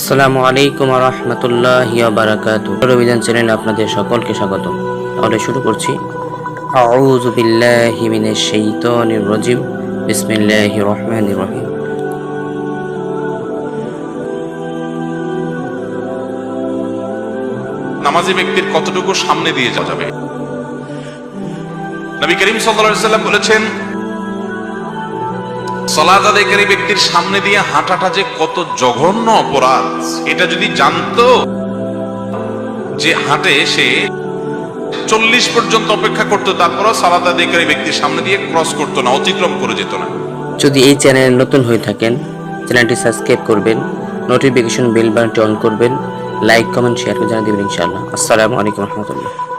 আসসালামু আলাইকুম রহমতুল্লাহ বারাকাত অভিযান চ্যানেল আপনাদের সকলকে স্বাগত তাহলে শুরু করছি। আউযু বিল্লাহি মিনাশ শাইতানির রাজিম। বিসমিল্লাহির রহমানির রহিম। নামাজি ব্যক্তির কতটুকু সামনে দিয়ে যাওয়া যাবে? নবী করিম সাল্লাল্লাহু সাল্লাম বলেছেন সলাত আদায়কারী ব্যক্তির সামনে দিয়ে হাঁটাটা যে কত জঘন্য অপরাধ, এটা যদি জানতো যে হাঁটে সে চল্লিশ পর্যন্ত অপেক্ষা করতো, তারপরও সালাত আদায়কারী ব্যক্তির সামনে দিয়ে ক্রস করতো না, অতিক্রম করে যেত না। যদি এই চ্যানেলে নতুন হয়ে থাকেন, চ্যানেলটি সাবস্ক্রাইব করবেন নোটিফিকেশন বেল বাটনটি অন করবেন লাইক কমেন্ট শেয়ার করে জানিয়ে দেবেন ইনশাআল্লাহ। আসসালামু আলাইকুম রহমতুল্লাহ।